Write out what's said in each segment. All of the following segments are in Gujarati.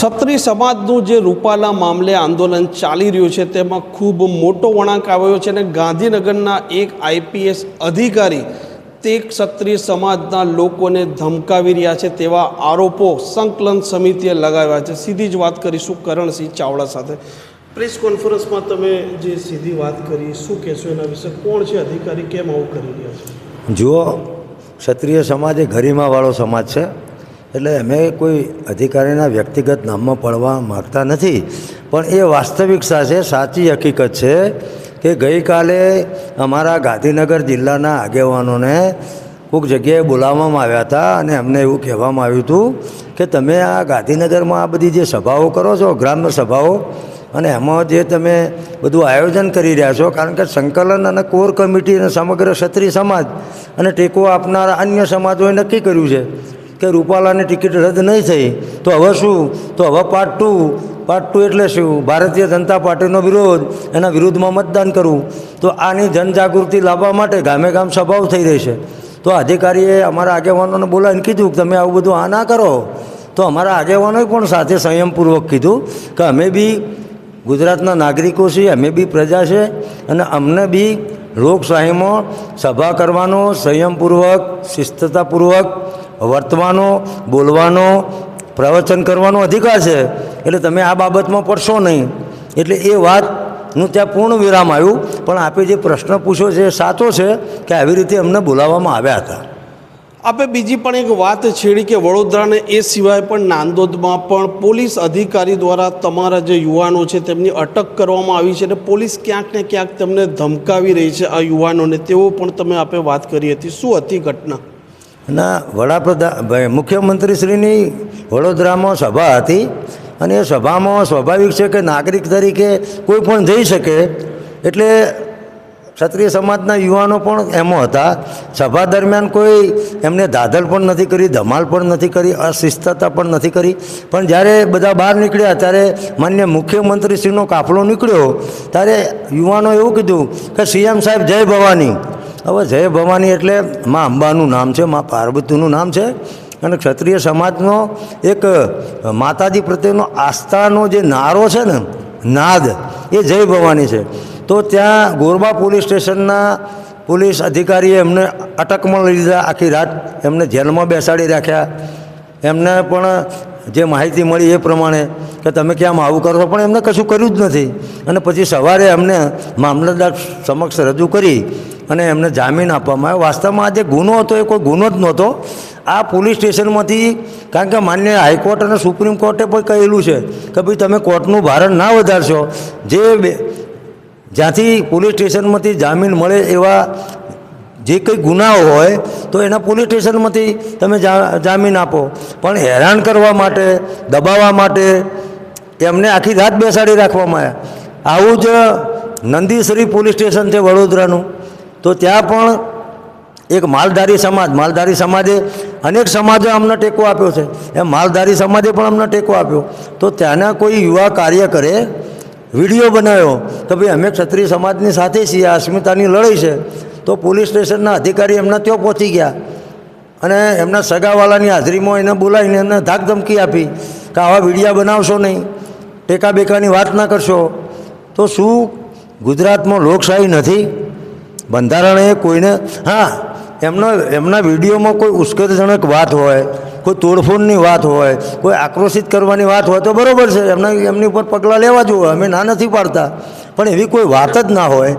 ક્ષત્રિય સમાજનું જે રૂપાલા મામલે આંદોલન ચાલી રહ્યું છે, તેમાં ખૂબ મોટો વળાંક આવ્યો છે અને ગાંધીનગરના એક આઈપીએસ અધિકારી તે ક્ષત્રિય સમાજના લોકોને ધમકાવી રહ્યા છે તેવા આરોપો સંકલન સમિતિએ લગાવ્યા છે. સીધી જ વાત કરીશું કરણસિંહ ચાવડા સાથે. પ્રેસ કોન્ફરન્સમાં તમે જે સીધી વાત કરી, શું કહેશો એના વિશે? કોણ છે અધિકારી? કેમ આવું કરી રહ્યા છે? જુઓ, ક્ષત્રિય સમાજ એ ગરિમાવાળો સમાજ છે. એટલે અમે કોઈ અધિકારીના વ્યક્તિગત નામમાં પડવા માગતા નથી. પણ એ વાસ્તવિકતા છે, સાચી હકીકત છે કે ગઈકાલે અમારા ગાંધીનગર જિલ્લાના આગેવાનોને કોઈક જગ્યાએ બોલાવવામાં આવ્યા હતા અને અમને એવું કહેવામાં આવ્યું હતું કે તમે આ ગાંધીનગરમાં આ બધી જે સભાઓ કરો છો, ગ્રામ્ય સભાઓ, અને એમાં જે તમે બધું આયોજન કરી રહ્યા છો, કારણ કે સંકલન અને કોર કમિટી અને સમગ્ર ક્ષત્રિય સમાજ અને ટેકો આપનારા અન્ય સમાજોએ નક્કી કર્યું છે. કે રૂપાલાની ટિકિટ રદ નહીં થઈ, તો હવે શું? તો હવે પાર્ટ ટુ પાર્ટ ટુ એટલે શું? ભારતીય જનતા પાર્ટીનો વિરોધ, એના વિરુદ્ધમાં મતદાન કરવું. તો આની જનજાગૃતિ લાવવા માટે ગામે ગામ સભાઓ થઈ રહી છે. તો અધિકારીએ અમારા આગેવાનોને બોલાવીને કીધું કે તમે આવું બધું આ ના કરો. તો અમારા આગેવાનોએ પણ સાથે સંયમપૂર્વક કીધું કે અમે બી ગુજરાતના નાગરિકો છીએ, અમે બી પ્રજા છે અને અમને બી લોકશાહીમાં સભા કરવાનો સંયમપૂર્વક, શિસ્તતાપૂર્વક વર્તવાનો, બોલવાનો, પ્રવચન કરવાનો અધિકાર છે. એટલે તમે આ બાબતમાં પડશો નહીં. એટલે એ વાતનું ત્યાં પૂર્ણ વિરામ આવ્યું. પણ આપે જે પ્રશ્ન પૂછ્યો છે એ સાચો છે કે આવી રીતે અમને બોલાવવામાં આવ્યા હતા. આપે બીજી પણ એક વાત છેડી કે વડોદરાને એ સિવાય પણ નાંદોદમાં પણ પોલીસ અધિકારી દ્વારા તમારા જે યુવાનો છે તેમની અટક કરવામાં આવી છે અને પોલીસ ક્યાંક ને ક્યાંક તેમને ધમકાવી રહી છે આ યુવાનોને. તેવો પણ તમે આપે વાત કરી હતી. શું હતી ઘટના? અને વડાપ્રધાન મુખ્યમંત્રીશ્રીની વડોદરામાં સભા હતી અને એ સભામાં સ્વાભાવિક છે કે નાગરિક તરીકે કોઈ પણ જઈ શકે. એટલે ક્ષત્રિય સમાજના યુવાનો પણ એમાં હતા. સભા દરમિયાન કોઈ એમને દાધલ પણ નથી કરી, ધમાલ પણ નથી કરી, અશિસ્તતા પણ નથી કરી. પણ જ્યારે બધા બહાર નીકળ્યા, ત્યારે માન્ય મુખ્યમંત્રીશ્રીનો કાફલો નીકળ્યો, ત્યારે યુવાનો એવું કીધું કે સીએમ સાહેબ જય ભવાની. હવે જય ભવાની એટલે મા અંબાનું નામ છે, મા પાર્વતીનું નામ છે. અને ક્ષત્રિય સમાજનો એક માતાજી પ્રત્યેનો આસ્થાનો જે નારો છે ને, નાદ, એ જય ભવાની છે. તો ત્યાં ગોરબા પોલીસ સ્ટેશનના પોલીસ અધિકારીએ એમને અટકમાં લઈ લીધા, આખી રાત એમને જેલમાં બેસાડી રાખ્યા. એમને પણ જે માહિતી મળી એ પ્રમાણે કે તમે કેમ આવું કરો પણ એમને કશું કર્યું જ નથી. અને પછી સવારે એમને મામલતદાર સમક્ષ રજૂ કરી અને એમને જામીન આપવામાં આવ્યો. વાસ્તવમાં આ જે ગુનો હતો, એ કોઈ ગુનો જ નહોતો. આ પોલીસ સ્ટેશનમાંથી કારણ કે માન્ય હાઈકોર્ટ અને સુપ્રીમ કોર્ટે પણ કહેલું છે કે ભાઈ તમે કોર્ટનું ભારણ ના વધારશો. જે જ્યાંથી પોલીસ સ્ટેશનમાંથી જામીન મળે એવા જે કંઈ ગુનાઓ હોય, તો એના પોલીસ સ્ટેશનમાંથી તમે જામીન આપો. પણ હેરાન કરવા માટે, દબાવવા માટે એમને આખી રાત બેસાડી રાખવામાં આવ્યા. આવું જ નંદીશ્રી પોલીસ સ્ટેશન છે વડોદરાનું. તો ત્યાં પણ એક માલધારી સમાજ, માલધારી સમાજે અનેક સમાજે અમને ટેકો આપ્યો છે. એમ માલધારી સમાજે પણ અમને ટેકો આપ્યો. તો ત્યાંના કોઈ યુવા કાર્યકરે વીડિયો બનાવ્યો કે ભાઈ અમે ક્ષત્રિય સમાજની સાથે છીએ, આ અસ્મિતાની લડાઈ છે. તો પોલીસ સ્ટેશનના અધિકારી એમના ત્યાં પહોંચી ગયા. અને એમના સગાવાલાની હાજરીમાં એને બોલાવીને એને ધાકધમકી આપી કે આવા વિડીયા બનાવશો નહીં, ટેકા બેકાની વાત ના કરશો. તો શું ગુજરાતમાં લોકશાહી નથી? બંધારણે કોઈને, હા, એમનો, એમના વિડીયોમાં કોઈ ઉશ્કેરજનક વાત હોય, કોઈ તોડફોડની વાત હોય, કોઈ આક્રોશિત કરવાની વાત હોય તો બરાબર છે, એમના, એમની ઉપર પગલાં લેવા જોઈએ, અમે ના નથી પાડતા. પણ એવી કોઈ વાત જ ના હોય.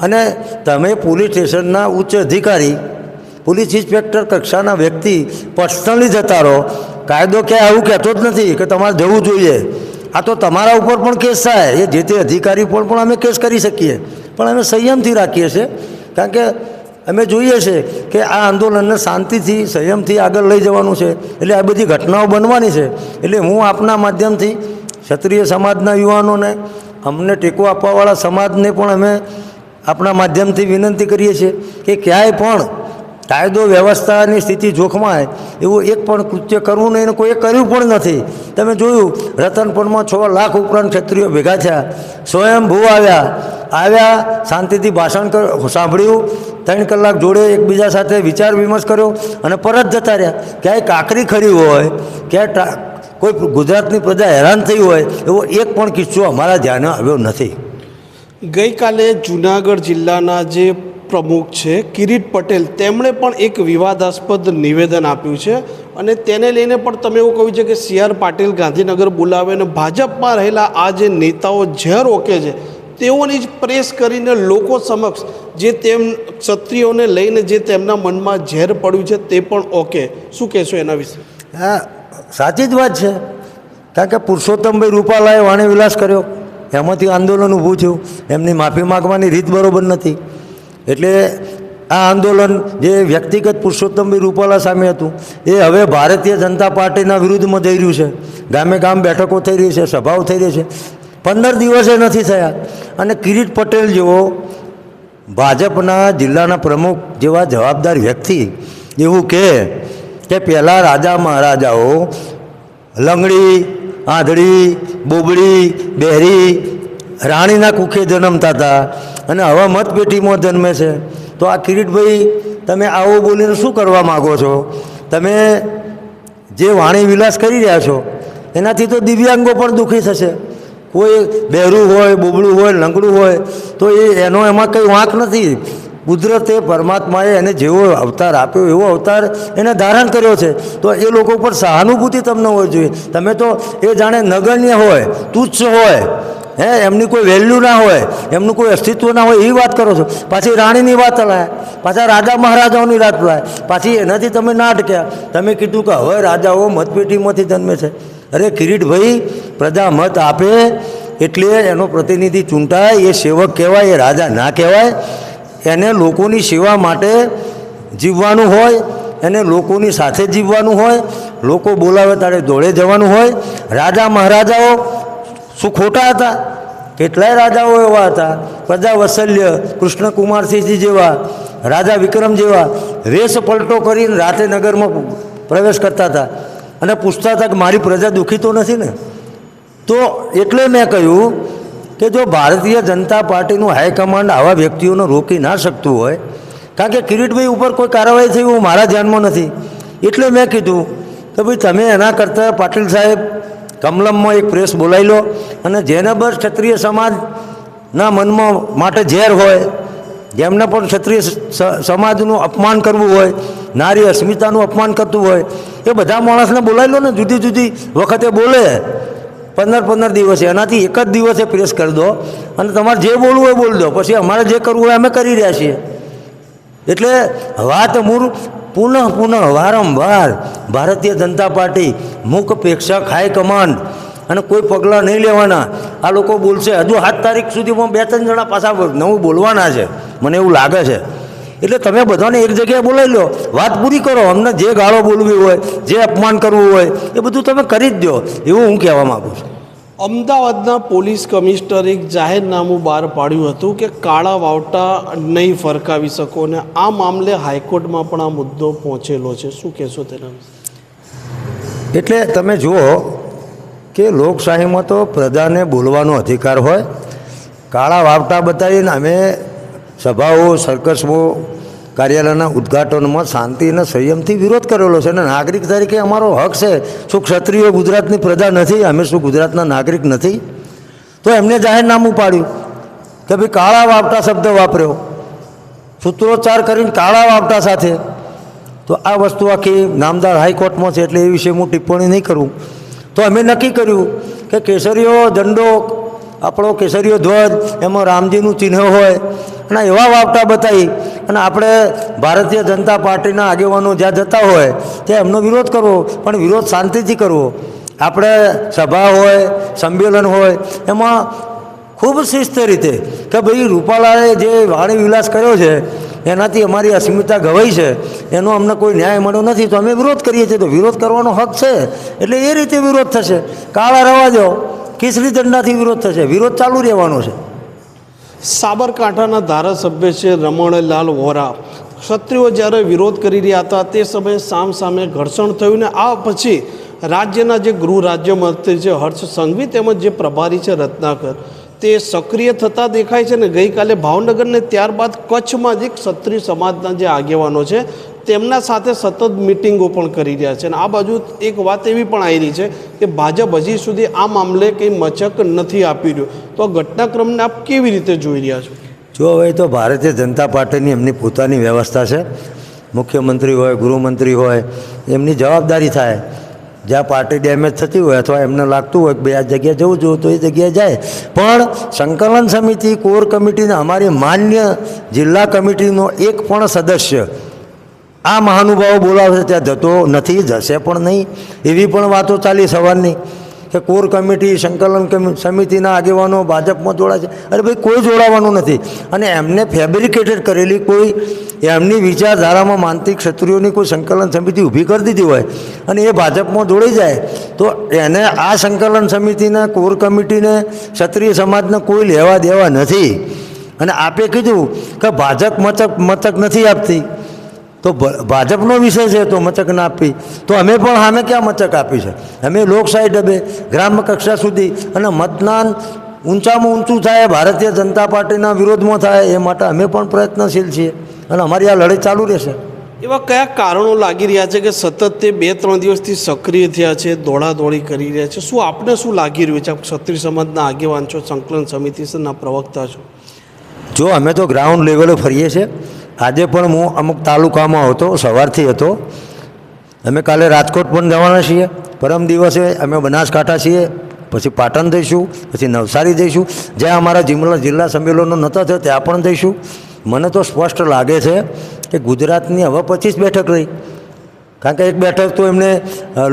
અને તમે પોલીસ સ્ટેશનના ઉચ્ચ અધિકારી, પોલીસ ઇન્સ્પેક્ટર કક્ષાના વ્યક્તિ પર્સનલી જતા રહો. કાયદો ક્યાંય આવું કહેતો જ નથી કે તમારે જવું જોઈએ. આ તો તમારા ઉપર પણ કેસ થાય, એ જે તે અધિકારી પર પણ અમે કેસ કરી શકીએ. પણ અમે સંયમથી રાખીએ છીએ. કારણ કે અમે જોઈએ છે કે આ આંદોલનને શાંતિથી, સંયમથી આગળ લઈ જવાનું છે. એટલે આ બધી ઘટનાઓ બનવાની છે. એટલે હું આપના માધ્યમથી ક્ષત્રિય સમાજના યુવાનોને, અમને ટેકો આપવાવાળા સમાજને પણ અમે આપણા માધ્યમથી વિનંતી કરીએ છીએ કે ક્યાંય પણ કાયદો, વ્યવસ્થાની સ્થિતિ જોખમાય, એવું એક પણ કૃત્ય કરવું નહીં એને કોઈએ કર્યું પણ નથી. તમે જોયું, રતનપુરમાં છ લાખ ઉપરાંત ક્ષત્રિયો ભેગા થયા. સ્વયંભૂ આવ્યા. આવ્યા, શાંતિથી ભાષણ સાંભળ્યું. ત્રણ કલાક જોડે એકબીજા સાથે વિચાર વિમર્શ કર્યો અને પરત જતા રહ્યા. ક્યાંય કાકરી ખરી હોય, ક્યાંય કોઈ ગુજરાતની પ્રજા હેરાન થઈ હોય, એવો એક પણ કિસ્સો અમારા ધ્યાને આવ્યો નથી. ગઈકાલે જુનાગઢ જિલ્લાના જે પ્રમુખ છે કિરીટ પટેલ. તેમણે પણ એક વિવાદાસ્પદ નિવેદન આપ્યું છે અને તેને લઈને પણ તમે એવું કહ્યું છે કે સી આર પાટીલ ગાંધીનગર બોલાવે અને ભાજપમાં રહેલા આ જે નેતાઓ ઝેર ઓકે છે, તેઓની જ પ્રેસ કરીને લોકો સમક્ષ જે તેમ ક્ષત્રિયોને લઈને જે તેમના મનમાં ઝેર પડ્યું છે તે પણ ઓકે. શું કહેશો એના વિશે? હા, સાચી જ વાત છે. કારણ કે પુરુષોત્તમભાઈ રૂપાલાએ વાણી વિલાસ કર્યો. એમાંથી આંદોલન ઊભું થયું. એમની માફી માગવાની રીત બરોબર નથી. એટલે આ આંદોલન જે વ્યક્તિગત પુરુષોત્તમભાઈ રૂપાલા સામે હતું, એ હવે ભારતીય જનતા પાર્ટીના વિરુદ્ધમાં જઈ રહ્યું છે. ગામે ગામ બેઠકો થઈ રહી છે, સભાઓ થઈ રહી છે. પંદર દિવસે નથી થયા. અને કિરીટ પટેલ જેવો ભાજપના જિલ્લાના પ્રમુખ જેવા જવાબદાર વ્યક્તિ, એવું કહે કે પહેલાં રાજા મહારાજાઓ લંગડી, આંધળી બોબડી બહેરી, રાણીના કુખે જન્મતા હતા. અને હવા મતપેટીમાં જન્મે છે. તો આ કિરીટભાઈ, તમે આવો બોલીને શું કરવા માગો છો? તમે જે વાણી વિલાસ કરી રહ્યા છો, એનાથી તો દિવ્યાંગો પણ દુઃખી થશે. કોઈ બહેરું હોય બોબડું હોય, લંગડું હોય, તો એ એનો એમાં કંઈ વાંક નથી. કુદરતે પરમાત્માએ એને જેવો અવતાર આપ્યો, એવો અવતાર એને ધારણ કર્યો છે. તો એ લોકો પર સહાનુભૂતિ તમને હોવી જોઈએ. તમે તો એ જાણે નગણ્ય હોય, તુચ્છ હોય, હે, એમની કોઈ વેલ્યુ ના હોય, એમનું કોઈ અસ્તિત્વ ના હોય, એવી વાત કરો છો. પાછી રાણીની વાત લાય પાછા રાજા મહારાજાઓની વાત લાય પાછી એનાથી તમે ના અટક્યા તમે કીધું કે હવે રાજાઓ મતપેટીમાંથી જન્મે છે. અરે કિરીટભાઈ, પ્રજા મત આપે એટલે એનો પ્રતિનિધિ ચૂંટાય, એ સેવક કહેવાય, એ રાજા ના કહેવાય. એને લોકોની સેવા માટે જીવવાનું હોય, એને લોકોની સાથે જીવવાનું હોય, લોકો બોલાવે તારે દોડે જવાનું હોય. રાજા મહારાજાઓ શું ખોટા હતા. કેટલાય રાજાઓ એવા હતા. પ્રજા વત્સલ્ય કૃષ્ણકુમારસિંહજી જેવા, રાજા વિક્રમ જેવા વેશ પલટો કરીને રાતે નગરમાં પ્રવેશ કરતા હતા. અને પૂછતા હતા કે મારી પ્રજા દુઃખી તો નથી ને? તો એટલે મેં કહ્યું કે જો ભારતીય જનતા પાર્ટીનું હાઈકમાન્ડ આવા વ્યક્તિઓને રોકી ના શકતું હોય, કારણ કે કિરીટભાઈ ઉપર કોઈ કાર્યવાહી થઈ હું મારા ધ્યાનમાં નથી. એટલે મેં કીધું કે ભાઈ તમે એના કરતાં પાટીલ સાહેબ કમલમમાં એક પ્રેસ બોલાવી લો અને જેને બસ ક્ષત્રિય સમાજના મનમાં માટે ઝેર હોય, જેમને પણ ક્ષત્રિય સમાજનું અપમાન કરવું હોય, નારી અસ્મિતાનું અપમાન કરતું હોય, એ બધા માણસને બોલાવી લો ને જુદી જુદી વખતે બોલે. પંદર પંદર દિવસે, એનાથી એક જ દિવસે પ્રેસ કરી દો. અને તમારે જે બોલવું હોય બોલી દો. પછી અમારે જે કરવું હોય અમે કરી રહ્યા છીએ. એટલે વાત મૂળ પુનઃ પુનઃ, વારંવાર ભારતીય જનતા પાર્ટી મુખ પ્રેક્ષક હાઈકમાન્ડ અને કોઈ પગલાં નહીં લેવાના. આ લોકો બોલશે, હજુ સાત તારીખ સુધીમાં બે ત્રણ જણા પાછા નવું બોલવાના છે. મને એવું લાગે છે. એટલે તમે બધાને એક જગ્યાએ બોલાવી લો. વાત પૂરી કરો. અમને જે ગાળો બોલવી હોય જે અપમાન કરવું હોય એ બધું તમે કરી જ દો. એવું હું કહેવા માગું છું. અમદાવાદના પોલીસ કમિશનરે એક જાહેરનામું બહાર પાડ્યું હતું કે કાળા વાવટા નહીં ફરકાવી શકો અને આ મામલે હાઈકોર્ટમાં પણ આ મુદ્દો પહોંચેલો છે. શું કહેશો તેના વિશે? એટલે તમે જુઓ કે લોકશાહીમાં તો પ્રજાને બોલવાનો અધિકાર હોય. કાળા વાવટા બતાવીને અમે સભાઓ, સરકસમો, કાર્યાલયના ઉદ્ઘાટનમાં શાંતિ અને સંયમથી વિરોધ કરેલો છે. અને નાગરિક તરીકે અમારો હક છે. શું ક્ષત્રિયો ગુજરાતની પ્રજા નથી? અમે શું ગુજરાતના નાગરિક નથી? તો એમને જાહેરનામું પાડ્યું કે ભાઈ કાળા વાપટા શબ્દ વાપર્યો. સૂત્રોચ્ચાર કરીને કાળા વાપટા સાથે. તો આ વસ્તુ આખી નામદાર હાઈકોર્ટમાં છે એટલે એ વિશે હું ટિપ્પણી નહીં કરું. તો અમે નક્કી કર્યું કે કેસરીઓ ઝંડો આપણો કેસરીયો ધ્વજ, એમાં રામજીનું ચિહ્ન હોય, અને એવા વાવટા બતાવી, અને આપણે ભારતીય જનતા પાર્ટીના આગેવાનો જ્યાં જતા હોય, ત્યાં એમનો વિરોધ કરવો, પણ વિરોધ શાંતિથી કરવો. આપણે સભા હોય, સંમેલન હોય, એમાં ખૂબ શિસ્ત રીતે કે ભાઈ રૂપાલાએ જે વાણી વિલાસ કર્યો છે, એનાથી અમારી અસ્મિતા ગવાઈ છે, એનો અમને કોઈ ન્યાય મળ્યો નથી, તો અમે વિરોધ કરીએ છીએ, તો વિરોધ કરવાનો હક છે, એટલે એ રીતે વિરોધ થશે. કાળા રવા દો કેસરી ઝંડાથી વિરોધ થશે. વિરોધ ચાલુ રહેવાનો છે. સાબરકાંઠાના ધારાસભ્ય છે રમણલાલ વોરા. ક્ષત્રિયો જ્યારે વિરોધ કરી રહ્યા હતા, તે સમયે સામ સામે ઘર્ષણ થયું ને આ પછી રાજ્યના જે ગૃહ રાજ્યમંત્રી છે હર્ષ સંઘવી તેમજ જે પ્રભારી છે રત્નાકર, તે સક્રિય થતા દેખાય છે ને ગઈકાલે ભાવનગર ને ત્યારબાદ કચ્છમાં જે ક્ષત્રિય સમાજના જે આગેવાનો છે તેમના સાથે સતત મિટિંગો પણ કરી રહ્યા છે અને આ બાજુ એક વાત એવી પણ આવી રહી છે કે ભાજપ હજી સુધી આ મામલે કંઈ મચક નથી આપી રહ્યું. તો ઘટનાક્રમને આપ કેવી રીતે જોઈ રહ્યા છો? જો હવે તો ભારતીય જનતા પાર્ટીની એમની પોતાની વ્યવસ્થા છે. મુખ્યમંત્રી હોય, ગૃહમંત્રી હોય, એમની જવાબદારી થાય. જ્યાં પાર્ટી ડેમેજ થતી હોય અથવા એમને લાગતું હોય કે ભાઈ આ જગ્યાએ જવું જોઈએ તો એ જગ્યાએ જાય. પણ સંકલન સમિતિ, કોર કમિટીને અમારી માન્ય જિલ્લા કમિટીનો એક પણ સદસ્ય આ મહાનુભાવો બોલાવશે ત્યાં જતો નથી, જશે પણ નહીં. એવી પણ વાતો ચાલી સવારની, કે કોર કમિટી, સંકલન સમિતિના આગેવાનો ભાજપમાં જોડાશે છે. અરે ભાઈ, કોઈ જોડાવાનું નથી. અને એમને ફેબ્રિકેટેડ કરેલી કોઈ, એમની વિચારધારામાં માનસિક ક્ષત્રિયોની કોઈ સંકલન સમિતિ ઊભી કરી દીધી હોય અને એ ભાજપમાં જોડાઈ જાય, તો એને આ સંકલન સમિતિને, કોર કમિટીને, ક્ષત્રિય સમાજને કોઈ લેવા દેવા નથી. અને આપે કીધું કે ભાજપ મચક મચક નથી આપતી. તો ભ- ભાજપનો વિષય છે તો મચક ના આપી. તો અમે પણ સામે ક્યાં મચક આપી છે? અમે લોકશાહી ડબે ગ્રામ્ય કક્ષા સુધી અને મતદાન ઊંચામાં ઊંચું થાય ભારતીય જનતા પાર્ટીના વિરોધમાં થાય એ માટે અમે પણ પ્રયત્નશીલ છીએ. અને અમારી આ લડાઈ ચાલુ રહેશે. એવા કયા કારણો લાગી રહ્યા છે કે સતત તે બે ત્રણ દિવસથી સક્રિય થયા છે દોડાદોડી કરી રહ્યા છે? શું આપને શું લાગી રહ્યું છે? આપ ક્ષત્રિય સમાજના આગેવાન છો સંકલન સમિતિના પ્રવક્તા છો? જો અમે તો ગ્રાઉન્ડ લેવલે ફરીએ છીએ આજે પણ હું અમુક તાલુકામાં હતો, સવારથી હતો. અમે કાલે રાજકોટ પણ જવાના છીએ. પરમ દિવસે અમે બનાસકાંઠા છીએ. પછી પાટણ જઈશું, પછી નવસારી જઈશું. જ્યાં અમારા જિલ્લા જિલ્લા સંમેલનો નહોતા થયો, ત્યાં પણ જઈશું. મને તો સ્પષ્ટ લાગે છે કે ગુજરાતની હવે પચીસ બેઠક રહી. કારણ કે એક બેઠક તો એમને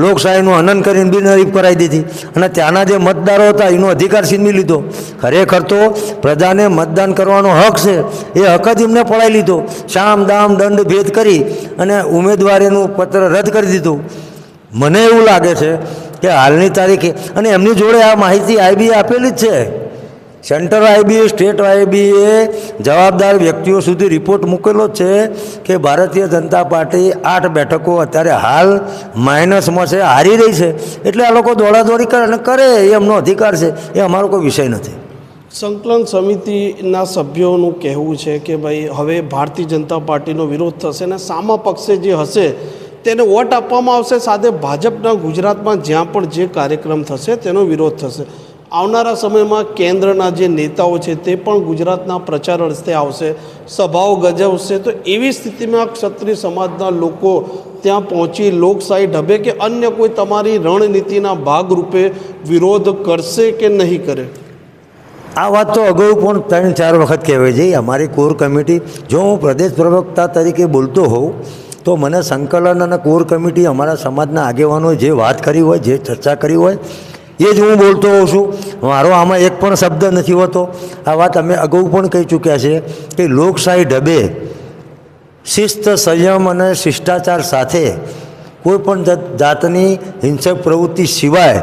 લોકશાહીનું હનન કરીને બિનહરીફ કરાવી દીધી. અને ત્યાંના જે મતદારો હતા, એનો અધિકાર છીનવી લીધો. ખરેખર તો પ્રજાને મતદાન કરવાનો હક છે, એ હક જ એમને પડાવી લીધો. શામ, દામ, દંડ, ભેદ કરી અને ઉમેદવારીનું પત્ર રદ કરી દીધું. મને એવું લાગે છે કે હાલની તારીખે, અને એમની જોડે આ માહિતી આઈબીએ આપેલી જ છે. સેન્ટર આઈબીએ સ્ટેટ આઈબીએ જવાબદાર વ્યક્તિઓ સુધી રિપોર્ટ મૂકેલો છે કે ભારતીય જનતા પાર્ટી આઠ બેઠકો અત્યારે હાલ માઇનસમાં છે, હારી રહી છે. એટલે આ લોકો દોડાદોડી કરે અને કરે એ એમનો અધિકાર છે, એ અમારો કોઈ વિષય નથી. સંકલન સમિતિના સભ્યોનું કહેવું છે કે ભાઈ, હવે ભારતીય જનતા પાર્ટીનો વિરોધ થશે અને સામા પક્ષે જે હશે તેને વોટ આપવામાં આવશે, સાથે ભાજપના ગુજરાતમાં જ્યાં પણ જે કાર્યક્રમ થશે તેનો વિરોધ થશે. આવનારા સમયમાં કેન્દ્રના જે નેતાઓ છે તે પણ ગુજરાતના પ્રચાર રસ્તે આવશે, સભાઓ ગજવશે. તો એવી સ્થિતિમાં ક્ષત્રિય સમાજના લોકો ત્યાં પહોંચી લોકશાહી ઢબે કે અન્ય કોઈ તમારી રણનીતિના ભાગરૂપે વિરોધ કરશે કે નહીં કરે? આ વાત તો અગાઉ પણ ત્રણ ચાર વખત કહેવાય છે. અમારી કોર કમિટી, જો હું પ્રદેશ પ્રવક્તા તરીકે બોલતો હોઉં, તો મને સંકલન અને કોર કમિટી અમારા સમાજના આગેવાનોએ જે વાત કરી હોય, જે ચર્ચા કરી હોય એ જ હું બોલતો હોઉં છું. મારો આમાં એક પણ શબ્દ નથી હોતો. આ વાત અમે અગાઉ પણ કહી ચૂક્યા છે કે લોકશાહી ઢબે શિસ્ત, સંયમ અને શિષ્ટાચાર સાથે કોઈ પણ જાત- જાતની હિંસક પ્રવૃત્તિ સિવાય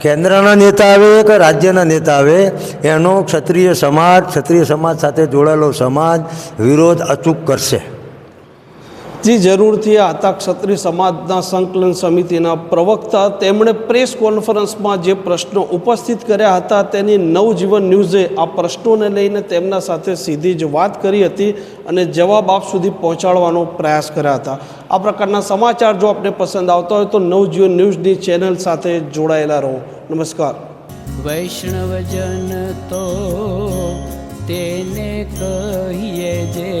કેન્દ્રના નેતા આવે કે રાજ્યના નેતા આવે, એનો ક્ષત્રિય સમાજ ક્ષત્રિય સમાજ સાથે જોડાયેલો સમાજ વિરોધ અચૂક કરશે. જી જરૂરથી આતા ક્ષત્રિય સમાજના સંકલન સમિતિના પ્રવક્તા તેમણે પ્રેસ કોન્ફરન્સમાં જે પ્રશ્નો ઉપસ્થિત કર્યા હતા, તેની નવજીવન ન્યૂઝે આ પ્રશ્નોને લઈને તેમના સાથે સીધી જ વાત કરી હતી અને જવાબ આપ સુધી પહોંચાડવાનો પ્રયાસ કર્યા હતા. આ પ્રકારના સમાચાર જો આપને પસંદ આવતા હોય તો નવજીવન ન્યૂઝની ચેનલ સાથે જોડાયેલા રહો. નમસ્કાર. વૈષ્ણવજન તો તેને કહીએ જે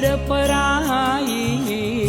પીડ પરાઈ